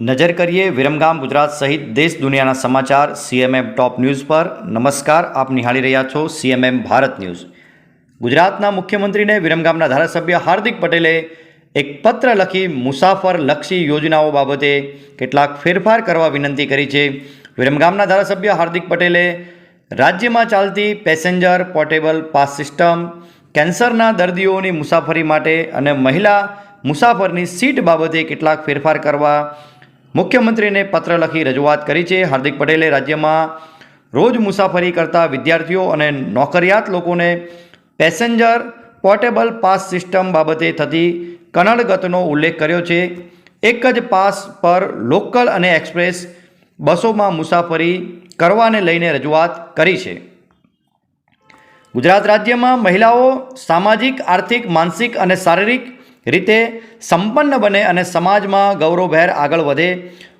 નજર કરીએ વિરમગામ ગુજરાત સહિત દેશ દુનિયાના સમાચાર. સીએમએમ ટોપ ન્યૂઝ પર નમસ્કાર. આપ નિહાળી રહ્યા છો સીએમએમ ભારત ન્યૂઝ. ગુજરાતના મુખ્યમંત્રીને વિરમગામના ધારાસભ્ય હાર્દિક પટેલે એક પત્ર લખી મુસાફર લક્ષી યોજનાઓ બાબતે કેટલાક ફેરફાર કરવા વિનંતી કરી છે. વિરમગામના ધારાસભ્ય હાર્દિક પટેલે રાજ્યમાં ચાલતી પેસેન્જર પોર્ટેબલ પાસ સિસ્ટમ, કેન્સરના દર્દીઓની મુસાફરી માટે અને મહિલા મુસાફરની સીટ બાબતે કેટલાક ફેરફાર કરવા મુખ્યમંત્રીને પત્ર લખી રજૂઆત કરી છે. હાર્દિક પટેલે રાજ્યમાં રોજ મુસાફરી કરતા વિદ્યાર્થીઓ અને નોકરિયાત લોકોને પેસેન્જર પોર્ટેબલ પાસ સિસ્ટમ બાબતે થતી કનડગતનો ઉલ્લેખ કર્યો છે. એક જ પાસ પર લોકલ અને એક્સપ્રેસ બસોમાં મુસાફરી કરવાને લઈને રજૂઆત કરી છે. ગુજરાત રાજ્યમાં મહિલાઓ સામાજિક, આર્થિક, માનસિક અને શારીરિક રીતે સંપન્ન બને અને સમાજમાં ગૌરવભેર આગળ વધે.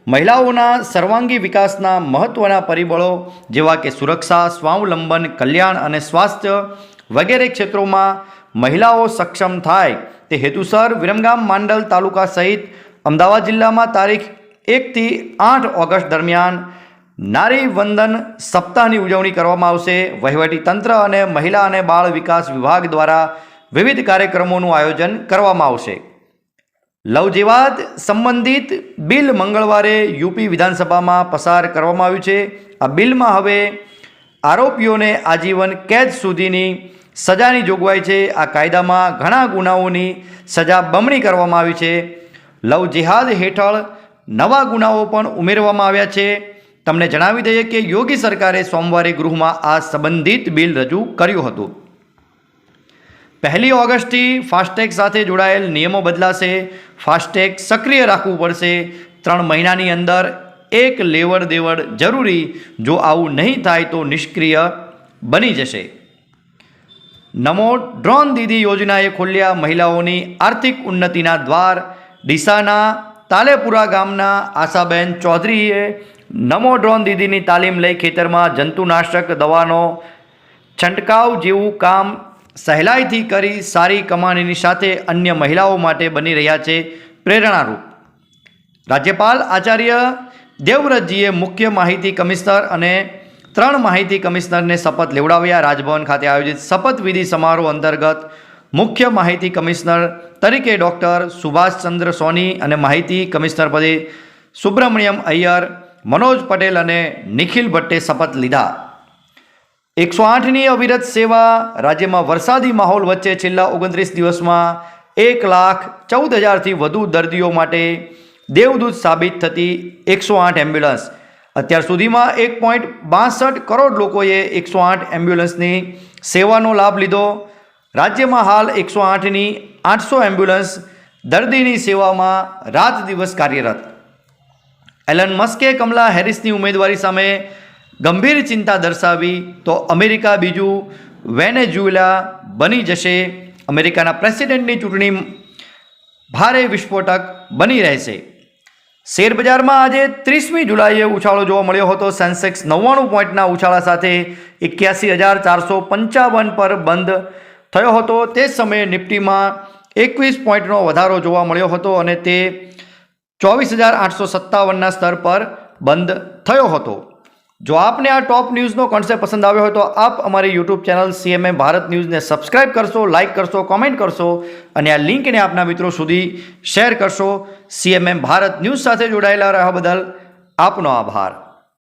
મહિલાઓના સર્વાંગી વિકાસના મહત્ત્વના પરિબળો જેવા કે સુરક્ષા, સ્વાવલંબન, કલ્યાણ અને સ્વાસ્થ્ય વગેરે ક્ષેત્રોમાં મહિલાઓ સક્ષમ થાય તે હેતુસર વિરમગામ માંડલ તાલુકા સહિત અમદાવાદ જિલ્લામાં તારીખ એકથી આઠ ઓગસ્ટ દરમિયાન નારી વંદન સપ્તાહની ઉજવણી કરવામાં આવશે. વહીવટી તંત્ર અને મહિલા અને બાળ વિકાસ વિભાગ દ્વારા વિવિધ કાર્યક્રમોનું આયોજન કરવામાં આવશે. લવ જીવાદ સંબંધિત બિલ મંગળવારે યુપી વિધાનસભામાં પસાર કરવામાં આવ્યું છે. આ બિલમાં હવે આરોપીઓને આજીવન કેદ સુધીની સજાની જોગવાઈ છે. આ કાયદામાં ઘણા ગુનાઓની સજા બમણી કરવામાં આવી છે. લવ જિહાદ હેઠળ નવા ગુનાઓ પણ ઉમેરવામાં આવ્યા છે. તમને જણાવી દઈએ કે યોગી સરકારે સોમવારે ગૃહમાં આ સંબંધિત બિલ રજૂ કર્યું હતું. પહેલી ઓગસ્ટથી ફાસ્ટેગ સાથે જોડાયેલ નિયમો બદલાશે. ફાસ્ટેગ સક્રિય રાખવું પડશે. ત્રણ મહિનાની અંદર એક લેવડ દેવડ જરૂરી જો આવું નહીં થાય તો નિષ્ક્રિય બની જશે. નમો ડ્રોન દીદી યોજનાએ ખોલ્યા મહિલાઓની આર્થિક ઉન્નતિના દ્વાર. ડીસાના તાલેપુરા ગામના આશાબેન ચૌધરીએ નમો ડ્રોન દીદીની તાલીમ લઈ ખેતરમાં જંતુનાશક દવાનો છંટકાવ જેવું કામ સહેલાઈથી કરી સારી કમાણીની સાથે અન્ય મહિલાઓ માટે બની રહ્યા છે પ્રેરણારૂપ. રાજ્યપાલ આચાર્ય દેવવ્રતજીએ મુખ્ય માહિતી કમિશનર અને ત્રણ માહિતી કમિશનરને શપથ લેવડાવ્યા. રાજભવન ખાતે આયોજિત શપથવિધિ સમારોહ અંતર્ગત મુખ્ય માહિતી કમિશનર તરીકે ડૉક્ટર સુભાષચંદ્ર સોની અને માહિતી કમિશનર પદે સુબ્રમણ્યમ અય્યર, મનોજ પટેલ અને નિખિલ ભટ્ટે શપથ લીધા. એકસો આઠની અવિરત સેવા રાજ્યમાં વરસાદી માહોલ વચ્ચે છેલ્લા ઓગણત્રીસ દિવસમાં એક લાખ ચૌદ હજારથી વધુ દર્દીઓ માટે દેવદૂત સાબિત થતી એકસો આઠ એમ્બ્યુલન્સ. અત્યાર સુધીમાં એક પોઈન્ટ બાસઠ કરોડ લોકોએ એકસો આઠ એમ્બ્યુલન્સની સેવાનો લાભ લીધો. રાજ્યમાં હાલ એકસો આઠની આઠસો એમ્બ્યુલન્સ દર્દીની સેવામાં રાત દિવસ કાર્યરત. એલન મસ્કે કમલા હેરિસની ઉમેદવારી સામે ગંભીર ચિંતા દર્શાવી તો અમેરિકા બીજું વેનેઝુએલા બની જશે. અમેરિકાના પ્રેસિડેન્ટની ચૂંટણી ભારે વિસ્ફોટક બની રહેશે. શેરબજારમાં આજે ત્રીસમી જુલાઈએ ઉછાળો જોવા મળ્યો હતો. સેન્સેક્સ નવ્વાણું પોઈન્ટના ઉછાળા સાથે એક્યાસી હજાર ચારસો પંચાવન પર બંધ થયો હતો. તે સમયે નિફ્ટીમાં એકવીસ પોઈન્ટનો વધારો જોવા મળ્યો હતો અને તે ચોવીસ હજાર આઠસો સત્તાવનના સ્તર પર બંધ થયો હતો. જો આપને આ ટોપ ન્યૂઝનો કોન્સેપ્ટ પસંદ આવ્યો હોય તો આપ અમારી યુટ્યુબ ચેનલ સીએમએ ભારત ન્યૂઝને સબસ્ક્રાઇબ કરશો લાઇક કરશો કોમેન્ટ કરશો અને આ લિંકને આપના મિત્રો સુધી શેર કરશો. સીએમએમ ભારત ન્યૂઝ સાથે જોડાયેલા રહ્યા બદલ આપનો આભાર.